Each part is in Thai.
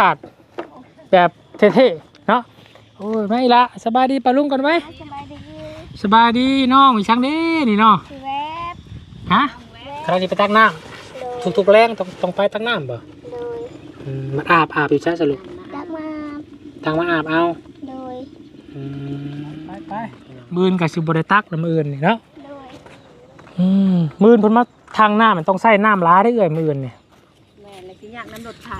ขาดแบบเท่ๆเนาะโอ้ยไม่ละสบายดีปะลุงก่อนไหมสบายดีสบายดีน้องอีช่างเด้นี่เนาะคือแวบฮะใครจะไปตักน้โดยำทุกๆแรงต้องต้องไปตักน้ำบ่โดยอืมมันอาบอาบอยู่ใช่สรุปดักมาทางมาอาบเอาโดยอืมไปไปมือนกับสิบริตักน้ำมือนนี่เนาะโดยอืมมือนเพิ่นมาทางน้ำมันต้องใส่น้ำล้าได้เอ่ยมือนเนี่ยแม่เลยสิอยากน้ำรถไถ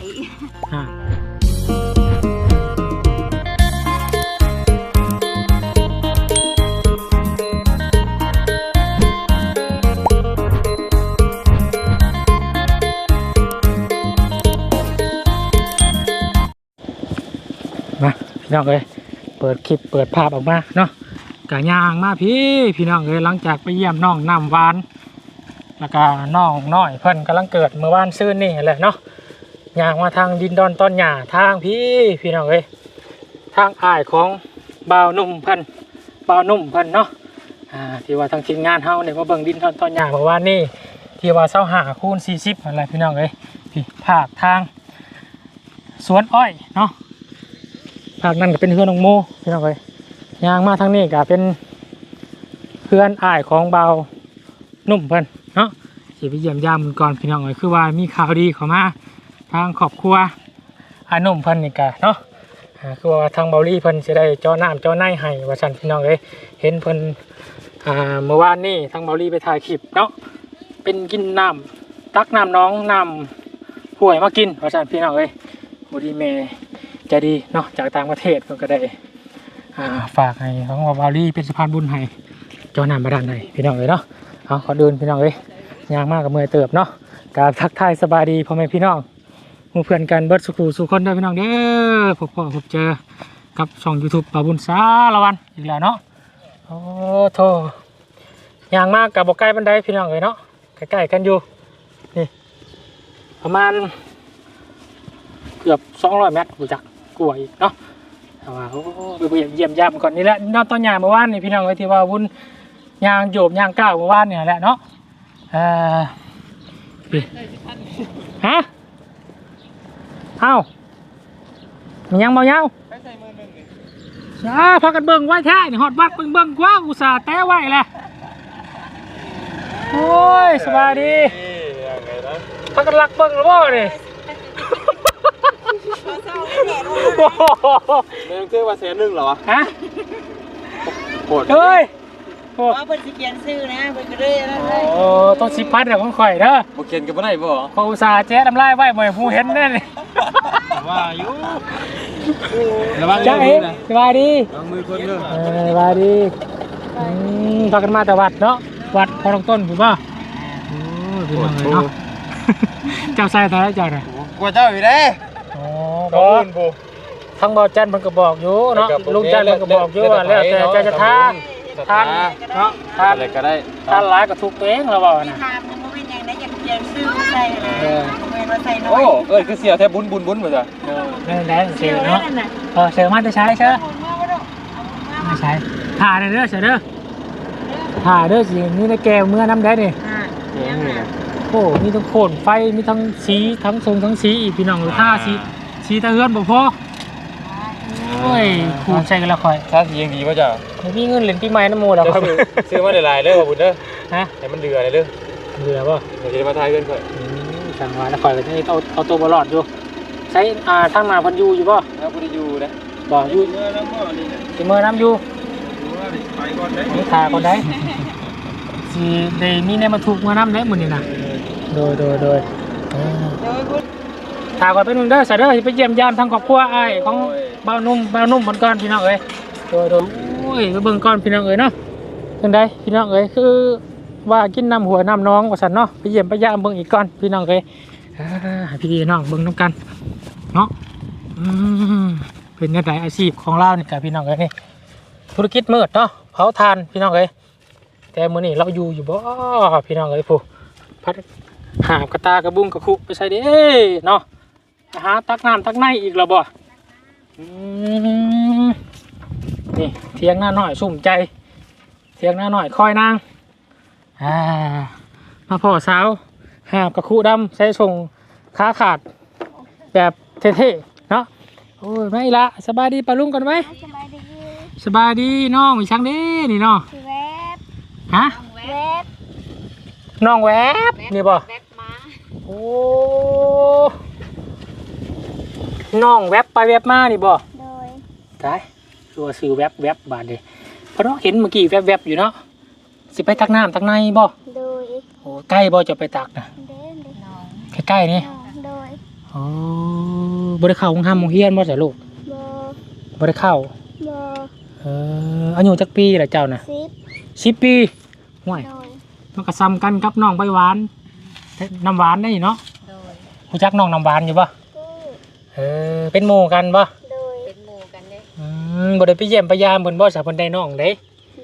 พี่น้องเอ้ยเปิดคลิปเปิดภาพออกมาเนาะกะย่างมาพี่พี่น้องเอ้ยหลังจากไปเยี่ยมน้องน้ำหวานแล้วก็น้องน้อยเพิ่นกำลังเกิดเมื่อวานซื่นนี่แหละเนาะย่างมาทางดินดอนต้นหญ้าทางพี่พี่น้องเอ้ยทางอ้ายของบ่าวนุ่มเพิ่นบ่าวนุ่มเพิ่นเนาะอ่าที่ว่าทางทีมงานเฮาเนี่ยมาเบิ่งดินดอนต้นหญ้าเมื่อวานนี่ที่ว่าเสาหาคูณ40อะไรพี่น้องเอ้ยพี่ภาคทางสวนอ้อยเนาะ ภาคนั้นก็เป็นเฮือนของโมพี่น้องเอ้ยยางมาทางนี้ก็เป็นเพื่อนอ้ายของเบานุ่มเพิ่นเนาะสิไปเยี่ยมยามมันก่อนพี่น้องเอ้ยคือว่ามีข่าวดีเข้ามาทางครอบครัวอานุ่มเพิ่นนี่กะเนาะคือว่าทางเบาลี่เพิ่นสิได้เจ้อน้ำเจ้อในให้ว่าซั่นพี่น้องเอ้ยเห็นเพิ่นอ่าเมื่อวานนี้ทางเบาลี่ไปถ่ายคลิปเนาะเป็นกินน้ำตักน้ำน้องน้ำห่วยมากินว่าซั่นพี่น้องเอ้ยบ่ดีแม่ ใจดีเนาะจากต่างประเทศเพิ่นก็ได้ฝากให้ของเบาลี่เป็นสะพานบุญให้เจ้อน้ำบาดาลให้พี่น้องเอ้ยเนาะเอาขอเดินพี่น้องเอ้ยยางมากกับมือเติบเนาะการทักทายสบายดีพ่อแม่พี่น้องมู่เพื่อนกันเบิร์ดสุขูสุขคนเด้พี่น้องเด้อพบพ่อพบเจอกับช่อง YouTube ปาบุญสาละวันอีกแล้วเนาะโอ้โธ่ยางมากกับบอกใกล้บันไดพี่น้องเลยเนาะใกล้ๆกันอยู่นี่ประมาณเกือบ200เมตรกูจัก กลัวาอีกเนาะแต่ว่าโอ้ไปเยี่ยมยามก่อนนี่แหละนอนตอนยามเมื่อวานนี่พี่น้องเลยที่ว่าวุ้นยางโยบยางก้าวเมื่อวานเนี่ยแหละเนาะเอ่อนี่ฮะเอ้ามันยังเบาเงาจ้าพากันเบิ่งไว้แท้นี่ฮอดบัดเบิ่งเบิ่งกว้างอุตส่าห์แต้ไว้แหละโอ้ยสบายดีพากันลักเบิ่งแล้วบ่นี่ โอ้โหไม่ต้องเชื่อว่าแสนหนึ่งเหรอวะฮะโหดเฮ้ยโอ้ว่าเพิ่นสิเขียนชื่อนะเพิ่นก็เลยนะเลยโอ้ต้องสิบพัดเดี๋ยวของข่อยเด้อโอเคนกันไม่ได้บ่พออุตส่าห์แจ๊ดน้ำลายไว้บ่ให้ผู้เห็นแน่เลยว่าอยู่ระวังจ้ามืเอ๋อนะสบายดีระวังมือคนเด้อเออสบายดีอืมพากันมาแต่วัดเนาะวัดพอลงต้นถูกป่ะโอ้ยเป็นยังไงเนาะเจ้าใส่แต่เจ้าเนี่ยกลัวเจ้าอยู่เด้ โอ้ขอบคุณผู้ ทั้งบอจันมันก็บอกอยู่เนาะลุงจันมันก็บอกอยู่ว่าแล้วแต่เจ้าจะทานทานเนาะทานอะไรก็ได้ทานหลายก็ทุกตัวเองแล้วบ่ที่นะถามมันบ่เป็นหยังได้อยากเขียนชื่อใส่นะเออบ่แม่นว่าใส่น้อโอ้ยเอ้ยคือเสียวแทบบุญบุญบุญเหมือนกันเออนั่นแหละเสือนั่เนาะนน่ะเออเสือมาจะใช้เชื่อเอามาบ่ดอกเอามาไม่ใช้ถ่าเด้อเด้อเสือเด้อถ่าเด้อสินี่ในแก้วเมื่อน้ำได้นี่อ่ายังน่ะโอ้มีทั้งโขนไฟมีทั้งสีทั้งทรงทั้งสีอีกพี่น้องเลยท่าสี สีตะเฮือนบ่พอโอ้ยคูณใส่กันและค่อยถ้าสียังดีป่ะจ้าบ่มีเงินเหรียญปีใหม่น้ำหมูแล้วครับซื้อมาหลายๆเด้อขอบคุณเด้อฮะให้มันเดือดเลยเด้อเหลือป่ะเดี๋ยวจะมาทายกันก่อนสั่งไว้แล้วค่อยก็จะเอาเอาตัวบอลอดอยู่ใช้อ่าทางหน้าเพันอยูอยู่ป่ะถ้าพุทธยูนะบ่อยู่เมื่อน้ำบ่อนี่นะสิมือน้ำอยู่ไปก่อนเด้นี่ทาคนได้สิได้มีแนวมาถูกมือน้ำได้มื้อนี้น่ะโดยโดยโดยเออโดยบุญ ถามก่อนเป็นนุ่นเด้อสะเด้อสิไปเยี่ยมยามทางครอบครัวไอ้ายของเบาวนุ่มเบาวนุ่มบนก้อนพี่น้องเอ้ยโดยโดยโอ้ยไปเบิ่งก้อนพี่น้องเอ้ยเนาะจังไดพี่น้องเอ้ยคือว่ากินน้ำหัวน้ำน้องว่าซั่นเนาะไปเยี่ยมไปยามเบิ่งอีกก้อนพี่น้องเอ้ยอ่าให้พี่น้องเบิ่งนํกันเนาะอืมเป็นจังไดอาชีพของเรานี่กับพี่น้องเอ้ยนี่ธุรกิจมืดเนาะเผาถ่านพี่น้องเอ้ยแต่มื้อนี้เราอยู่อยู่บ่พี่น้องเอ้ยผู้พัดหาบกระตากระบุงกระคุไปใส่เด้เนาะ หาตักน้ำตักในอีกแล้วบ่อืมนี่เทียงหน้าหน่อยสุ่มใจ เทียงหน้าหน่อยคอยนางอ่ามาพ่อสาวหาบกระคุดำใส่ส่งขาขาดแบบเท่ๆเนาะโอ้ยไม่ละสบายดีปะลุงก่อนไหมสบายดีสบายดีน้องอีช่างเด้นี่น้องคือแวบฮะแวบน้องแวบนี่บ่แวบมาโอ้ น้องแวบไปแวบมานี่บ่โดยตายตัวซื้อแวบแวบบาดเลยเพราะน้องเห็นเมื่อกี้แวบแวบอยู่เนาะสิไปตักน้ำตักในบ่โดยโอ้ใกล้บ่จะไปตักนะเด่นเด่นน้องใกล้ๆนี่โดยโอ้บ่ได้เข้าห้องห้ามโรงเรียนบ่จ้ะลูกโบบ่ได้เข้าโบเอออายุจักปีล่ะเจ้าน่ะซิปสิบปีห่วยโดยมันก็ซ้ำกันกับน้องใบหวานแต่น้ำหวานได้เนาะโดย รู้จักน้องน้ำหวานอยู่บ่กู้ เออเป็นหมู่กันบ่โดยเป็นหมู่กันเด้อืมบ่ได้ไปเยี่ยมไปยามเพิ่นบ่ซะเพิ่นได้น้องเด้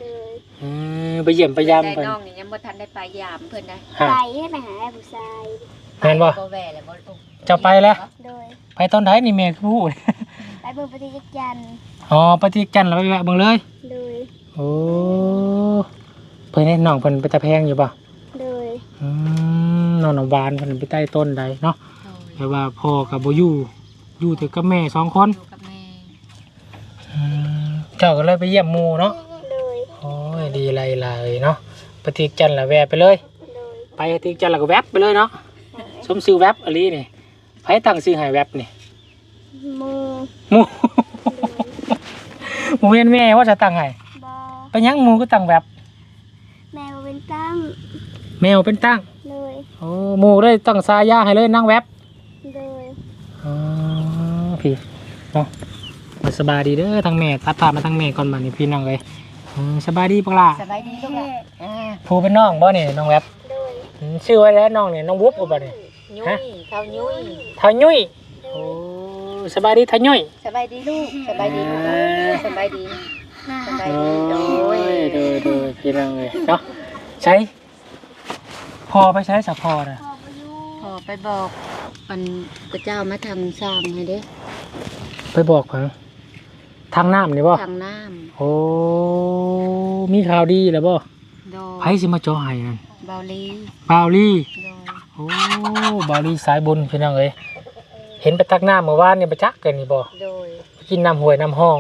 โดยอืมไปเยี่ยมไปยามได้เพิ่นน้องนี่ยังบ่ทันได้ไปยามเพิ่นได้ฮะไปให้ไปหาผู้ชายแม่นบ่บ่แว่แล้วบ่ลูกเจ้าไปแล้วโดยไปตอนไหนนี่แม่คือพูดไปเบิ่งปฏิกิริยันอ๋อปฏิจันทร์เราไปแวะเบิ่งเลยโดยโอ้เพิ่นให้น้องเพิ่นไปตะแพงอยู่ป่ะโดยอืมน้องน้ำหวานเพิ่นไปใต้ต้นใดเนาะโดยแต่ว่าพ่อกับบ่อยู่ อยู่แต่กับแม่สองคนอยู่กับแม่อืมเจ้าก็เลยไปเยี่ยมหมู่เนาะโดยโอ้ยดีไรเลยเนาะปฏิจันทร์ละแวะไปเลย โดยไปปฏิจันทร์แล้วก็แวบไปเลยเนาะสมซื้อแวบอลีนี่ไผตั้งซื้อให้แวบนี่มูหมู่ หมู่เห็นแม่ว่าจะตั้งให้บอไปหยังหมู่ก็ตั้งแวบแมวเป็นตั้งแมวเป็นตั้งโดยโอ้หมู่ได้ตั้งสายาให้เลยนั่งแวบโดย อ๋อ พี่เนาะมาสบายดีเด้อทั้งแม่ตัดภาพมาทั้งแม่ก่อนบัดนี้พี่น้องเลยอืมสบายดีปะล่ะสบายดีลูกหล่ะอ่าผู้เป็นน้องบ่เนี่ยน้องแวบโดยอืมชื่อว่าแล้วน้องเนี่ยน้องวุบบ่บัดนี้ยุ้ฮะ ยเท่ายุ้ยเท่ายุ้ยโอ้สบายดีเท่ายุ้ย สบายดีลูกสบายดีลูกอ่าสบายดีสบายโอ้ดีโดยยโดยโดยพี่น้องเลยเนาะใช้ พอไปใช้สักพอนะพอไปอยู่พอไปบอกมันพระเจ้ามาทำสร้างให้เด้ ไปบอกเพิ่นทางน้ำนี่บ่ทางน้โอ้มีข่าวดีแล้วบ่ำโดไผยสิมาจ่อให้นั่นเบาลีบาวลี่โดยโอ้บาวลี่สายบุญพี่น้องเอ้ยเห็นไปตักน้ำเมื่อวานนี่ไปจักกันนี่บ่โดยไปกินน้ำห้วยน้ำห้อง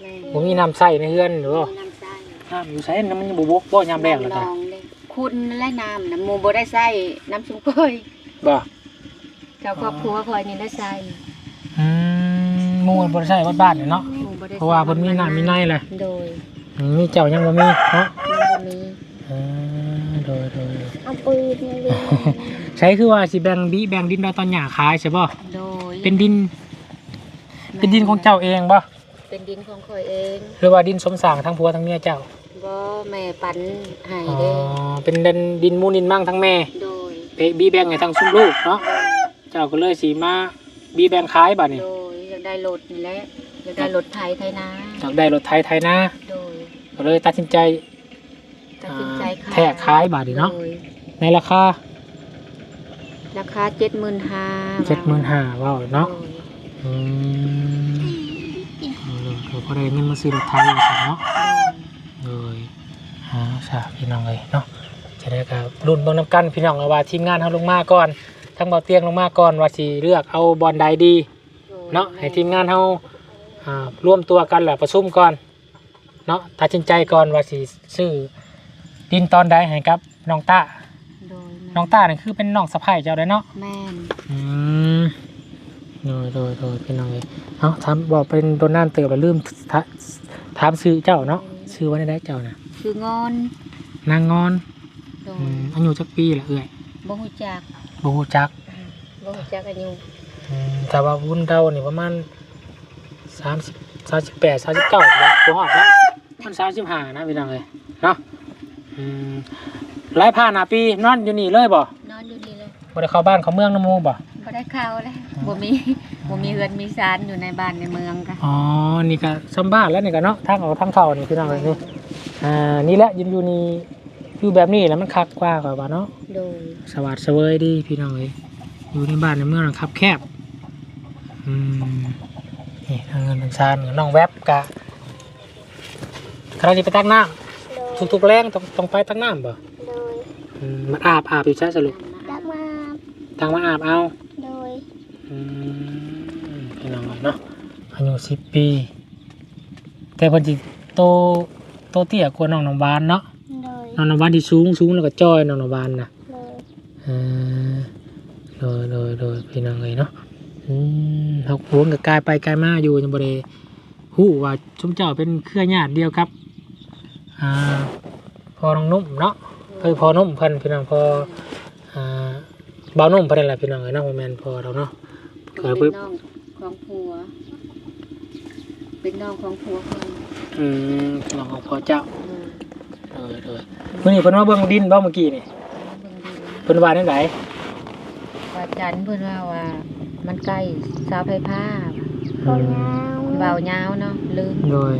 แม่บ่มีน้ำใส่ในเฮือนหรือบ่น้ำใส่น้ำอยู่ใส่น้ำมันยังบ่บกบ่ยามแรงแล้วลก็องเลยคุณและน้ำน้ำหมูบ่ได้ใส่น้ำซุปเอยบ่ เจ้าครอบครัวคอยนี่ได้ใส่อืม หมู่บ่ได้ใช้วัดบ้านนี่เนาะ หมูบ่ได้เพราะว่าเพิ่นมีน้ำมีในแหละโดยอืมมีเจ้ายังบ่มีเนาะมันบ่มีอืมโดยโดยโดยเอาปืนมาเลยใช้คือว่าสิแบ่งบิแบ่งดินดอยตอนหญ้าขายใช่บ่โดยเป็นดิน เป็นดินของเจ้าเองบ่เป็นดินของคอยเองหรือว่าดินสมสร้างทั้งผัวทั้งเมียเจ้า บ่แม่ปันให้อ๋อ เด้เป็นดินดินมูลดินมั่งทั้งแม่ โดยไปบีแบ่งให้ทั้งซุ้มลูกเนาะ เจ้าก็เลยสีมาบีแบ่งขายบัดนี้โดยอยาก ได้รถนี่แหละอยากได้รถไทยไทยนาจากได้รถไทยไทยนะโดยก็เลยตัดสินใจตัดสินใจขายแทกขายบาทนี่เนาะโดยในราคาราคาเจ็ดหมื่นห้าเจ็ดหมื่นห้าว่าเนาะโดยอืมเออเดี๋ยวพอได้เงินมาซื้อรถไทยอีกเนาะเลยอ๋อใช่พี่น้องเลยเนาะจะได้กับรุ่นเบิ่งน้ำกันพี่น้องเอาว่าทีมงานเขาลงมาก่อนทั้งเบาเตียงลงมาก่อนว่าสิเลือกเอาบอลใดดี เนาะให้ทีมงานเขาอ่าร่วมตัวกันแหละประชุมก่อนเนาะตัดสินใจก่อนว่าสิซื้อดินตอนใดให้กับน้องต้าโดยน้องต้านี่คือเป็นน้องสะใภ้เจ้าได้เนาะ แม่นอืมโดยโดยโดยพี่น้องเลยเนาะถามบอกเป็นโดนนั่นเติบแล้วลืมถาถามซื้อเจ้าเนาะซื้อไว้ได้เจ้านะคืองอนนางงอนโดยอืมอายุจักปีละเอ้ยบ่ฮู้จักบ่ฮู้จักบ่ฮู้จักอายุอืม แต่ว่าวุ้นเรานี่ประมาณสามสิบสามสิบแปดสามสิบเก้าแล้วบ่ฮอดแล้วมันสามสิบห้านะพี่น้องเลยเนาะอืมไล่ผ่านหาปีนอนอยู่นี่เลยบ่นอนอยู่นี่เลยบ่ได้เข้าบ้านเข้าเมืองน้ำหมูบ่บ่ได้เข้าเลยบ่มีบ่มีเฮือนมีศาลอยู่ในบ้านในเมืองค่ะอ๋อนี่ก็ซ้ำบ้านแล้วนี่ก็เนาะทางออกทางเข้านี่พี่น้องเลยนี่อ่านี่แหละยืนอยู่นี่อยู่แบบนี้แล้วมันคักกว่าก่อนว่าเนาะโดยสวัสดเสวยดีพี่น้องเลยอยู่ในบ้านในเมืองนะครับแคบอืม นี่ทางเงินทางซานน้องแวบกะใครจะไปตักน้โดยำทุกๆแรงต้องต้องไปตักน้ำบ่โดยอืมมันอาบอาบอยู่ใช่สรุปดักมาทางมาอาบเอาโดยอืมพี่น้องเนาะอายุสิบปี แต่เพิ่นสิโตโตเตี้ยกว่าน้องน้ำหวานเนาะโดยน้องน้ำหวานที่สูงสูงแล้วก็จ้อยน้องน้ำหวานนะโดยเออโดยโดยโดยพี่น้องเลยเนาะ อืมเขาพวงกับกายไปกายมาอยู่ยังบ่ได้ฮู้ว่าชุมเจ้าเป็นเครือญาติเดียวครับ อ่า พอน้องนุ่มเนาะคือพอนุ่มเพิ่นพี่น้องพออ่าเบานุ่มเพิ่นนั่นแหละพี่น้องเอ้ยเนาะบ่แม่นพอเราเนาะเพิ่นเป็นน้องของผัว เป็นน้องของผัวคนอืมน้องของพ่อเจ้าเออเออเออมื้อนี้เพิ่นมาเบิ่งดินบ่เมื่อกี้นี่เบิ่งดีเพิ่นว่าจังไดว่าจันทร์เพิ่นว่าว่า มันใกล้เสาไฟฟ้าโคนยาวเบายาวเนาะลืมโดย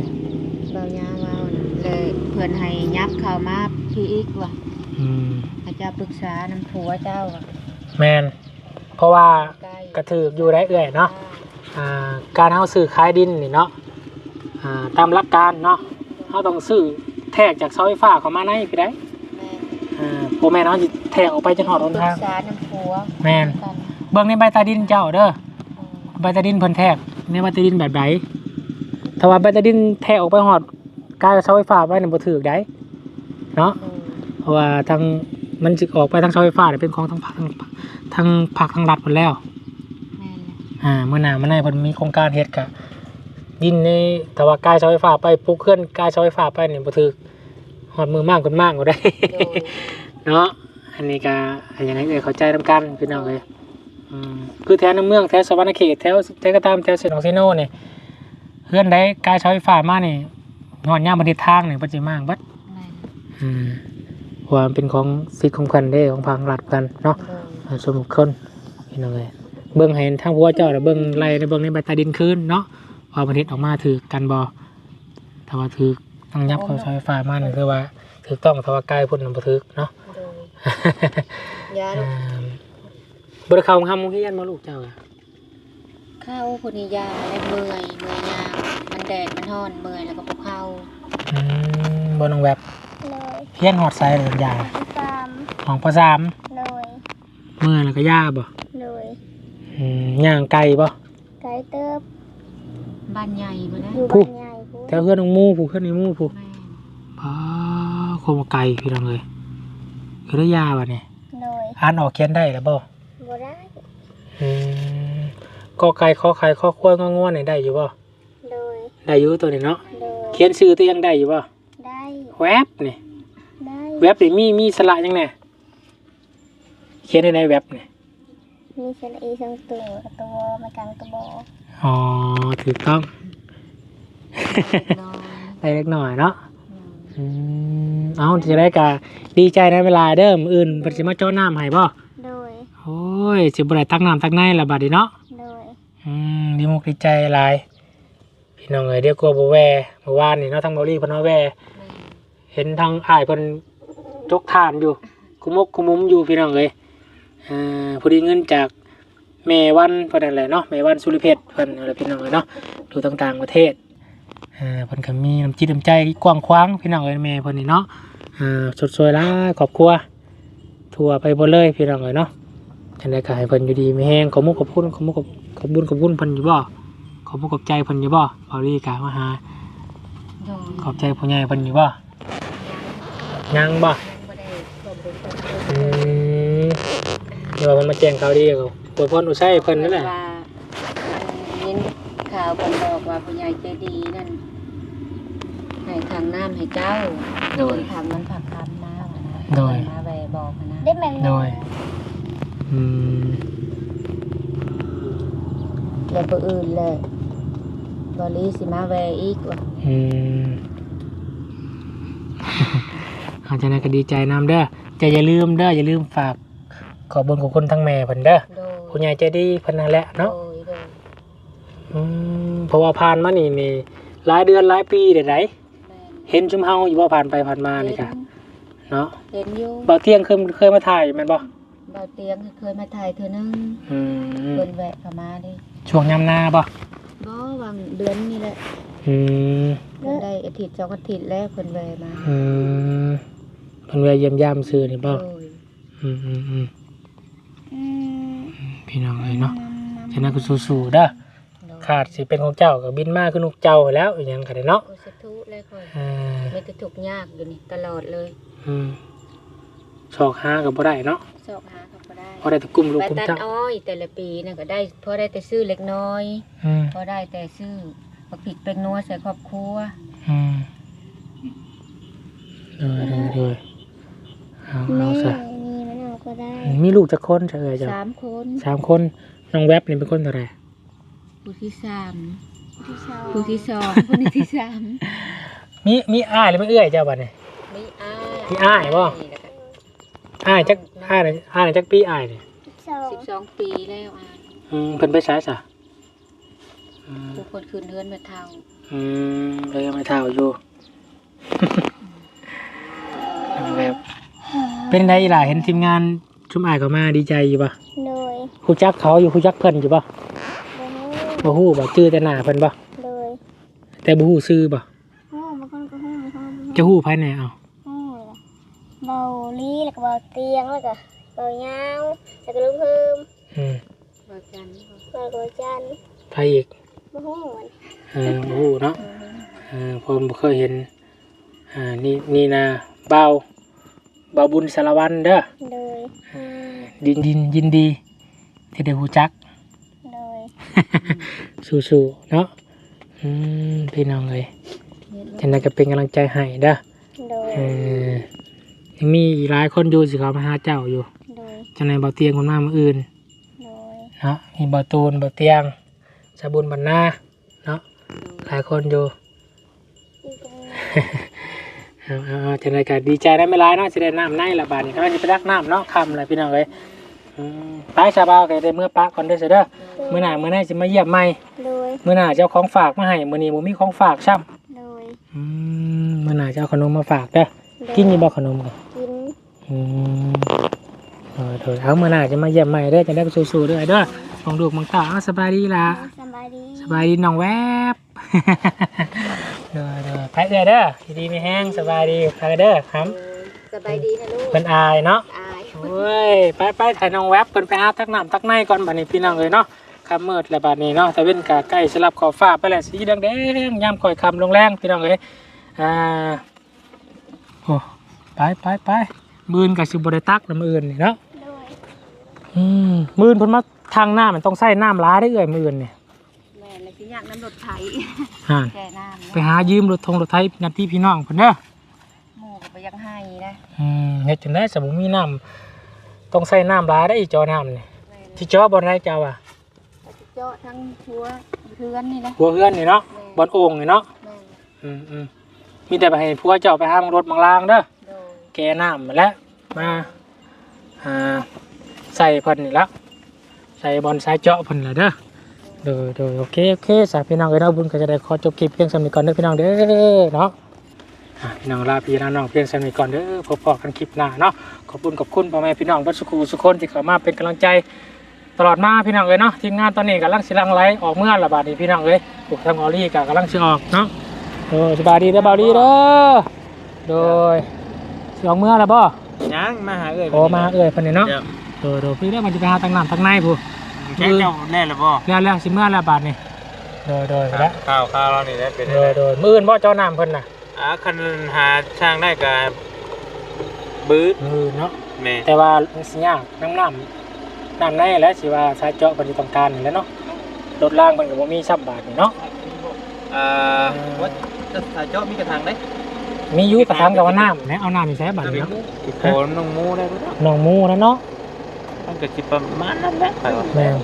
เบายาวเบาน่ะเลยเพิ่นให้ยับเข้ามาพี่อีกว่ะอืมให้เจ้าปรึกษานำผัวเจ้าว่ะแม่นเพราะว่าใกล้กระถืออยู่ได้เอื้อยเนาะอ่าการเอาซื้อขายดินนี่เนาะอ่าตามหลักการเนาะเขาต้องซื้อแทกจากเสาไฟฟ้าเข้ามาในพี่ได้แม่อ่าโปรแม่นเอาสิแทกออกไปจนหอดหนปรึทากงษานำผัวแม่นกัน เบิ่งในใบตาดินเจ้าเด้อเออใบตาดินเพิ่นแทกในใบตาดินแบบใดถ้าว่าใบตาดินแทกออกไปหอดกายเสาไฟฟ้าไว้นี่บ่ถูกได้เนาะเออเพราะว่าทางมันสิออกไปทางเสาไฟฟ้าเนี่ยเป็นของทางภาคทางทางภาคทางรัฐหมดแล้วแม่นแหละอ่าเมื่อหนาเมื่อไหร่เพิ่นมีโครงการเฮ็ดกะดินในแต่ว่ากายเสาไฟฟ้าไปปลูกเคลื่อนกายเสาไฟฟ้าไปเนี่ยบ่ถือหอดมือมากคนมากก็ได้โดยเนาะอันนี้ก็อันอย่างไรเอ่ยเข้าใจนํกันพี่น้องเลยอืม คือแถวในเมืองแถวสวรรณเขตแถวแถวก็ตามแถวเซนองซิโนนี่เพื่อนได้กายเสาไฟฟ้ามานี่หอดยามบันทิศทางนี่ปัจจิมากบัดแม่นอืมเพราะว่ามันเป็นของสิทธิ์ของกันเด้ของพังรัฐกันเนาะโดยอ่าสมบุคคลพี่น้องเลยเบิ่งให้ทางผัวเจ้าน่ะเบิ่งไล่ในเบิ่งในใบตาดินคืนเนาะพอประเทศออกมาถือกันบ่ถ้าว่าถือต้องยับเข้าใช้ไฟฟ้ามันคือว่าถือต้องถ้าว่าใกล้พุ่นน่ะบ่ถือเนาะโดยยาอ่า บ่ได้เข้าห้ามโรงเรียนบ่ลูกเจ้าอะเข้าพุนิยาและเมื่อยเมื่อยยามมันแดดมันร้อนเมื่อยแล้วก็บ่เข้าอืมบ่น้องแบบเลยเพี้ยนฮอดไสเลยยาสามของปสามเลยเมื่อแล้วก็ย่าบ่เลยอืมย่างไกลบ่ ไก่เติบบ้านใหญ่บ่นะอยู่ผู้ บ้านใหญ่พูแถวเพื่อนน้องหมู่ผู้เพื่อนในหมู่ผู้แม่นป้าโคมไกลพี่น้องเอ้ยคือได้ยาบ่เนี่ยเลยอ่านออกเขียนได้แล้วบ่ บ่ได้ อืมกอไก่ขอไข่ขอควายงอง่วนนี่ได้อยู่บ่เลยได้อยู่ตัวนี้เนาะเลยเขียนชื่อตัวยังได้อยู่บ่ได้ แวบนี่ได้ แวบนี่มีมีสระยังไงเขียนได้ในแวบนี่มีเชลอีสองตัวกับตัวมากันกระบอกอ๋อถูกต้องน้อยได้เล็กน้อยเนาะอืมอืมเอาจะได้กะดีใจในเวลาเด้อมออื่นเพิ่นสิมาเจ้าน้ำให้บ่ โดยโอ้ยสิบ่ได้ตักน้ำตักในละบัดนี้เนาะโดยอืมดีมุกดีใจหลาย พี่น้องเอ้ยเดี๋ยวกลัวบ่แวเมื่อวานนี่เนาะทางเบาลี่เพิ่นมาแวแม่นเห็นทางอ้ายเพิ่นจกทานอยู่คุมกคุมุมอยู่พี่น้องเอ้ยอ่าพอดีเงินจากแม่วันเพิ่นนั่นแหละเนาะแม่วันสุริเพชรเพิ่นนั่นแหละพี่น้องเอ้ยเนาะอยู่ต่างๆประเทศอ่าเพิ่นก็มีน้ำจิตน้ำใจกว้างขวางพี่น้องเอ้ยแม่เพิ่นนี่เนาะอ่าสดสวยหลายครอบครัวทั่วไปหมดเลยพี่น้องเอ้ยเนาะ จังได๋ก็ให้เพิ่นอยู่ดีมีแฮงขอมุกขอบคุณขอมุกขอบขอบบุญขอบคุณเพิ่นอยู่บ่ขอบมุกขอบใจเพิ่นอยู่บ่เบาลี่กะมาหาโดยขอบใจผู้ใหญ่เพิ่นอยู่บ่ยังบ่บ่ได้สมบูรณ์อืมเดี๋ยวมันมาแจ้งข่าวดีกับปวยพรอุชัยเพิ่นนั่นแหละว่ามันยินข่าวเพิ่นบอกว่าผู้ใหญ่ใจดีนั่นให้ทางน้ำให้เจ้าโดยทางมันผักคำมาว่านะโดยมาแวบอกว่านะได้แมงโดยอืม แล้วบ่อื่นเลยบอลีสิมาแวอีกว่าอืมอาจารย์ก็ดีใจนำเด้อจะอย่าลืมเด้ออย่าลืมฝาก ขอบคุญขอบคุณทั้งแม่เพิ่นเด้อโดยผู้ใหญ่ใจดีเพิ่นนั่นแหละเนาะโดยโดยอืมเพราะว่าผ่านมานี่นี่หลายเดือนหลายปีเด้อไดแม่นเห็นชุมเฮาอยู่บ่ผ่านไปผ่านมานี่ค่ะเนาะเห็นอยู่เบาเที่ยงเคยเคยมาถ่ายแม่นบ่ เบาเตียงเคยมาถ่ายเธอนึงอืมเพิ่นแวะเข้ามาดิช่วงยามนาบ่บ่วางเดือนนี่แหละอืมเพิ่นได้อาทิตย์สองอาทิตย์แล้วเพิ่นแวะมาอืมเพิ่นแวะเยี่ยมยามซื้อนี่บ่โดยอืมอืมอืมอืมพี่น้องเอ้ยเนาะฉะนั้นก็สู้ๆเด้อโดยขาดสิเป็นของเจ้าก็บินมาคือลูกเจ้าแล้วอหยังก็ได้เนาะโอ้สาธุเลยคอยอ่าไม่จะถูกข์ยากอยู่นี่ตลอดเลยอืมชอกหาก็บ่ได้เนาะ สอกหาเขาก็ได้บ่ได้แตะกุมลูกไปกุมตัดเจ้าอ้อยแต่ละปีน่ะก็ได้พอได้แต่ซื้อเล็กน้อย อืมพอได้แต่ซื้อผักผิดเป็นนัวใส่ครอบครัวอืมเออเออเออเอาแม่เอาซะมีมันออกก็ได้มีลูกจักคนจะเอ่ยจ้ะสามคนสามคนน้องแวบนี่เป็นคนเท่าไหร่ผู้ที่สามที่ชอบผู้ที่สองผู้ที่สามมีมีอ้ายหรือไม่เอื้อยเจ้าบัดนี่ไม่อ้ายมีอ้ายบ่นี่แหละค่ะ อ้ายจักอ้ายน่ะอ้ายน่ะจักปีอ้ายนี่ชอบสิบสองปีแล้วอ้ายอืมเพิ่นไปใช้ซะอืมผู้คนคืนเฮือนมาเท่าอืมเลยยังไม่เท่าอยู่น้องแวบเป็นไงอีหล่ะเห็นทีมงานชุมอ้ายเขามาดีใจอยู่ป่ะโดยฮู้จักเขาอยู่ฮู้จักเพิ่นอยู่ป่ะโดยบ่ฮู้บ่ชื่อแต่หน้าเพิ่นป่ะโดยแต่บ่ฮู้ชื่อป่ะโอ้บางคนก็ห้องบางคนก็จะฮู้ภายในเอาห้องเลย เบาลีแล้วก็เบาเตียงแล้วก็เบายาวแล้วก็ลูกเพิ่มอืมบอกจันทร์แล้วก็จันไผอีกมาห้องมันเออบ่ฮู้เนาะเออผมบ่เคยเห็นอ่านี่นี่นะเบาเบาบุญสารวันเด้อโดยอ่าดินดินยินดี ที่ได้ฮู้จัก โดยสู้ๆเนาะอืมพี่น้องเอ้ยจังไดก็เป็นกำลังใจให้เด้อ โดย เออ ยังมีอีกหลายคนอยู่สิเขามาหาเจ้าอยู่โดย จังไดบ่เตียงคนมามื้ออื่นโดย เนาะมีบ่ตูนบ่เตียงสะบุญบรรณาเนาะหลายคนอยู่อีกคนเอาเอาเอาจังไดก็ดีใจได้ไม่ร้ายเนาะสิได้น้ำในละบาดนี้กำลังสิไปดักน้ำเนาะค่ำเลยพี่น้องเอ้ยอืมไปชาวบ้านก็ได้เมื่อปะก่อนเด้อเสิเด้อมื้อหน้ามื้อหน้าสิมาเยี่ยมใหม่โดย มื้อหน้าเจ้าของฝากมาให้มื้อนี้บ่มีของฝากซ้ำโดย อืมมื้อหน้าเจ้าขนมมาฝากเด้อ กินอยู่บ่ขนมก็กินอืมเออเถอะเอามื้อหน้าจะมาเยี่ยมใหม่เด้อจะได้ไปสู้ๆเด้อเด้อของลูกมังตาเอาสบายดีล่ะสบายดีสบายดีน้องแวบเด้อเด้อไปเด้อเด้อดีๆมีแห้งสบายดีไปเด้อครับสบายดีนะลูกเป็นอายเนาะอายโอ้ยไปไปถ่ายน้องแวบเพิ่นไปหาตักน้ำตักในก่อนบัดนี้พี่น้องเลยเนาะคำมืดแล้วบัดนี้เนาะแต่เว้นกะใกล้สลับขอบฟ้าไปแล้วสีแดงๆยามค่อยคำลงแรงพี่น้องเลยอ่าโอ้ ไปไปไปมือนกับสิบได้ตักน้ำอื่นนี่เนาะโดยอืมมือนเพิ่นมาทางน้ำมันต้องใส่น้ำล้าได้เอ่ยมือนนี่แม่เลยสิอยากน้ำรถไถห่านแก่น้ำไปหายืมรถทงรถไทยญาติพี่น้องเพิ่นเด้อหมู่ก็ไปยังให้นะอืมเฮ็ดจังได๋สมมุติมีน้ำต้องใส่น้ำล้าได้อีจอน้ำนี่แม่เลยที่จอบ่ได้เจ้าอะเจาะทั้งหัวเรือนนี่นะหัวเฮือนนี่เนาะบ่อนโอ่งนี่เนาะแม่เลยอืมอืมมีแต่ไปให้ผัวเจ้าไปหามังรถมังลางเด้อโดย แกน้ำมาแล้วมาใส่พิ่นนี่ละใส่บอลสายเจาะพิ่นละเด้อโดยโดยโอเคโอเคสาพี่น้องเอ้ยเนาะบุญก็จะได้ขอจบคลิปเพียงสำนี้ก่อนเด้อพี่น้องเด้อเนาะพี่น้องลาพี่น้องเพียงสำนี้ก่อนเด้อพบกันคลิปหน้าเนาะขอบคุณขอบคุณพ่อแม่พี่น้องเบัดสุขุสุขคนที่เข้ามาเป็นกำลังใจตลอดมาพี่น้องเอ้ยเนาะทีมงานตอนนี้กำลังสิลังไลออกเมื่อระบาดนี้พี่น้องเอ้ยโอ้ทางออลี่ก็กำลังสิออกเนาะโอ้สบายดีเด้อบาวดีเด้อโดย ออกเมื่อแล้วบ่ยังมาหาเอ้ยโอมาเอ้ยเพิ่นนี่เนาะเดี๋ยวโดยโดยพี่เด้อมันจะไปหาทางน้ำทางในผู้แค่เจ้าแน่หรือบ่แล้วแล้วสิเมื่อแล้วบาดนี้โดยโดยแล้วข้าวข้าวเรานี่ได้เป็นโดยโดยมื่นบ่เจ้าน้ำเพิ่นน่ะอะคันหาช่างได้ก็บื้อมือเนาะแต่ว่าสิยากน้ำน้ำน้ำในแล้วสิว่าสายเจาะเพิ่นสิต้องการแล้วเนาะรถล่างเพิ่นก็บ่มีซับบาทนี่เนาะอ่าว่าจะถ่ายเจาะมีกระถางได้ มีอยู่กระถางกับว่าน้ำแหนะเอาน้ำนี่ใช้บาทนี่เนาะติดโผล่น้องหมูได้บ่น้องหมูนะเนาะมันก็สิประมาณนั้นแหละไปว่าแม่น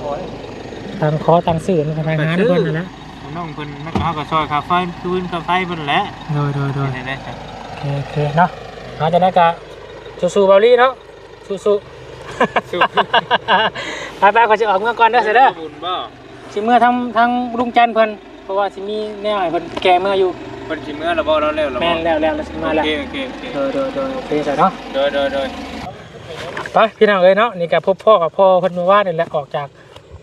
ทางคอทางสื่อมันก็ทางหาทุกคนนั่นแหละน้องเพิ่นมันก็เฮาก็ซอยค่าไฟคืนค่าไฟเพิ่นแหละโดยโดยโดยนี่ได้จ้ะโอเคโอเคเนาะเอาจากนั้นก็สู้ๆเบาลี่เนาะสู้ๆสู้ไปไปขอจะออกเมื่อก่อนเด้อเสร็จเด้อบุญบ่สิเมื่อทำทางลุงจันทร์เพิ่นเพราะว่าสิมีแนวให้เพิ่นแก่เมื่ออยู่เพิ่นสิเมื่อแล้วบ่เราแล้วแล้วบ่แม่นแล้วแล้วแล้วสิมาโอแล้วเคโอเคโอเคโดยโดยโดยโอเคใส่เนาะโดยโดยโดยไปพี่น้องเอ้ยเนาะนี่ก็พบพ่อกับพ่อเพิ่นมาว่านี่แหละออกจาก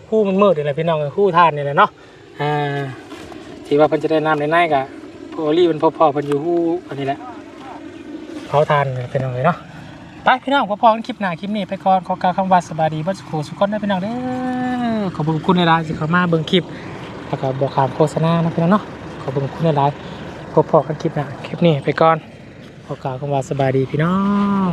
คู่มันมืดนี่แหละพี่น้องเอ้ยคู่ทานนี่แหละเนาะอ่าที่ว่าเพิ่นจะได้น้ำในในก็พอลี่เป็นพ่อพ่อเพิ่นอยู่คู่อันนี้แหละเผาทานนี่พี่น้องเอ้ยเนาะไปพี่น้องพอพอกันคลิปหน้าคลิปนี้ไปก่อนขอกล่าวคำว่าสบายดีบัดสุขสุขคนได้อพี่น้องเด้อขอบคุณในร้านสิเข้ามาเบิ่งคลิปแล้วก็บอกขามโฆษณานะพี่น้องเนาะขอบคุณหลายๆ พบพอกันคลิปหนะคลิปนี้ไปก่อนขอกล่าวคำว่าสบายดีพี่น้อง